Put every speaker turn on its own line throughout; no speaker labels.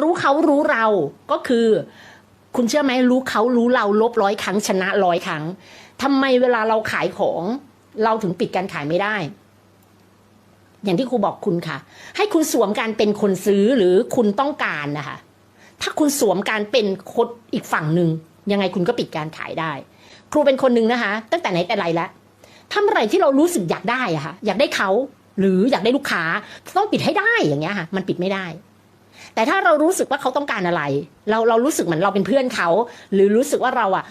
รู้เขารู้เราก็คือ คุณเชื่อไหมรู้เขารู้เราลบร้อยครั้งชนะร้อยครั้งทำไมเวลาเราขายของ เราถึงปิดการขายไม่ได้ อย่างที่ครูบอกคุณค่ะ ให้คุณสวมการเป็นคนซื้อหรือคุณต้องการนะคะถ้าคุณสวมการเป็นคนอีกฝั่งหนึ่งยังไงคุณก็ปิดการขายได้ ครูเป็นคนหนึ่งนะคะ ตั้งแต่ไหนแต่ไรแล้วถ้าเมื่อไหร่ที่เรารู้สึกอยากได้อะค่ะอยากได้เขาหรืออยากได้ลูกค้าต้องปิดให้ได้อย่างเงี้ยค่ะ มันปิดไม่ได้ แต่ถ้าเรารู้สึกว่าเขาต้องการอะไร เราเรารู้สึกเหมือนเราเป็นเพื่อนเขา หรือรู้สึกว่าเราอะ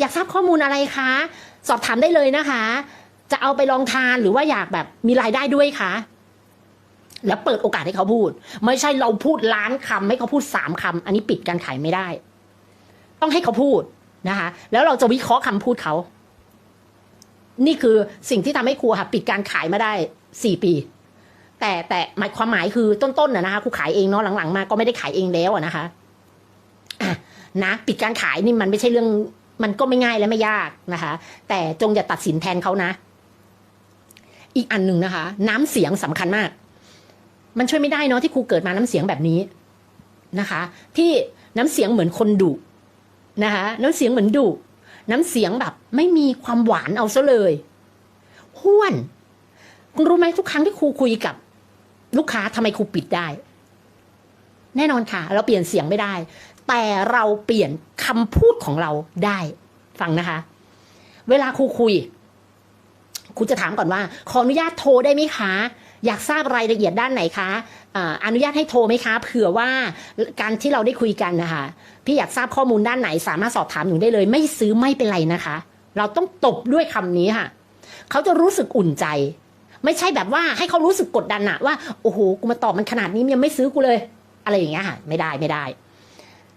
อยากทราบข้อมูลอะไรคะ สอบถามได้เลยนะคะ จะเอาไปลองทานหรือว่าอยากแบบมีรายได้ด้วยคะแล้วเปิดโอกาสให้เขาพูด ไม่ใช่เราพูดล้านคำให้เขาพูดสามคำอันนี้ปิดการขายไม่ได้ ต้องให้เขาพูดนะคะ แล้วเราจะวิเคราะห์คำพูดเขา นี่คือสิ่งที่ทำให้ครูค่ะปิดการขายมาได้สี่ปี แต่แต่หมายความหมายคือต้นๆนะนะคะครูขายเองเนาะหลังๆ มาก็ไม่ได้ขายเองแล้วนะคะะนะปิดการขายนี่มันไม่ใช่เรื่องมันก็ไม่ง่ายและไม่ยากนะคะ แต่จงอย่าตัดสินแทนเขานะ อีกอันหนึ่งนะคะ น้ำเสียงสำคัญมาก มันช่วยไม่ได้เนาะที่ครูเกิดมาน้ำเสียงแบบนี้นะคะ ที่น้ำเสียงเหมือนคนดุนะคะ น้ำเสียงเหมือนดุน้ำเสียงแบบ ไม่มีความหวานเอาซะเลยห้วนคุณรู้ไหมทุกครั้งที่ครูคุยกับ ลูกค้าทำไมครูปิดได้ แน่นอนค่ะ เราเปลี่ยนเสียงไม่ได้ แต่เราเปลี่ยนคำพูดของเราได้ ฟังนะคะ เวลาครูคุยครูจะถามก่อนว่า ขออนุญาตโทรได้ไหมคะ อยากทราบรายละเอียดด้านไหนคะออนุญาตให้โทรไหมคะ เผื่อว่าการที่เราได้คุยกันนะคะพี่อยากทราบข้อมูลด้านไหน สามารถสอบถามหนูได้เลย ไม่ซื้อไม่เป็นไรนะคะ เราต้องตบด้วยคำนี้ค่ะ เขาจะรู้สึกอุ่นใจ ไม่ใช่แบบว่าให้เขารู้สึกกดดันอะว่าโอ้โหกูมาตอบมันขนาดนี้ยังไม่ซื้อกูเลย อะไรอย่างเงี้ยค่ะ ไม่ได้ไม่ได้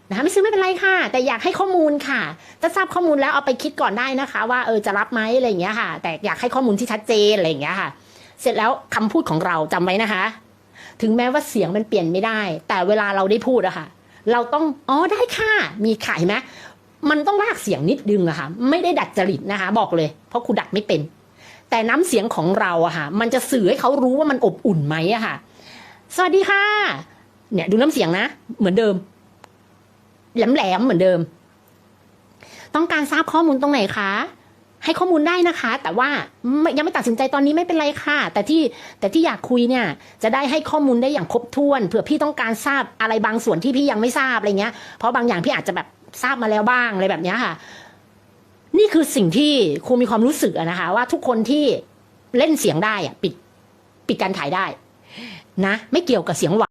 นะคะไม่ซื้อไม่เป็นไรค่ะ แต่อยากให้ข้อมูลค่ะถ้าทราบข้อมูลแล้วเอาไปคิดก่อนได้นะคะ ว่าเออจะรับไหมอะไรอย่างเงี้ยค่ะ แต่อยากให้ข้อมูลที่ชัดเจนอะไรอย่างเงี้ยค่ะ เสร็จแล้วคำพูดของเราจำไว้นะคะ ถึงแม้ว่าเสียงมันเปลี่ยนไม่ได้ แต่เวลาเราได้พูดอะค่ะ เราต้องอ๋อได้ค่ะ มีขายไหมมันต้องลากเสียงนิดนึงอะค่ะ ไม่ได้ดัดจริตนะคะ บอกเลย เพราะครูดัดไม่เป็น แต่น้ำเสียงของเราอะค่ะ มันจะสื่อให้เขารู้ว่ามันอบอุ่นไหมอะค่ะ สวัสดีค่ะ เนี่ยดูน้ำเสียงนะ เหมือนเดิม แหลมๆเหมือนเดิม ต้องการทราบข้อมูลตรงไหนคะ ให้ข้อมูลได้นะคะ แต่ว่ายังไม่ตัดสินใจตอนนี้ไม่เป็นไรค่ะ แต่ที่แต่ที่อยากคุยเนี่ย จะได้ให้ข้อมูลได้อย่างครบถ้วนเผื่อพี่ต้องการทราบอะไรบางส่วนที่พี่ยังไม่ทราบอะไรเงี้ย เพราะบางอย่างพี่อาจจะแบบทราบมาแล้วบ้างอะไรแบบนี้ค่ะ นี่คือสิ่งที่ครูมีความรู้สึกนะคะ ว่าทุกคนที่เล่นเสียงได้อะปิดปิดการขายได้ นะ ไม่เกี่ยวกับเสียงหวาน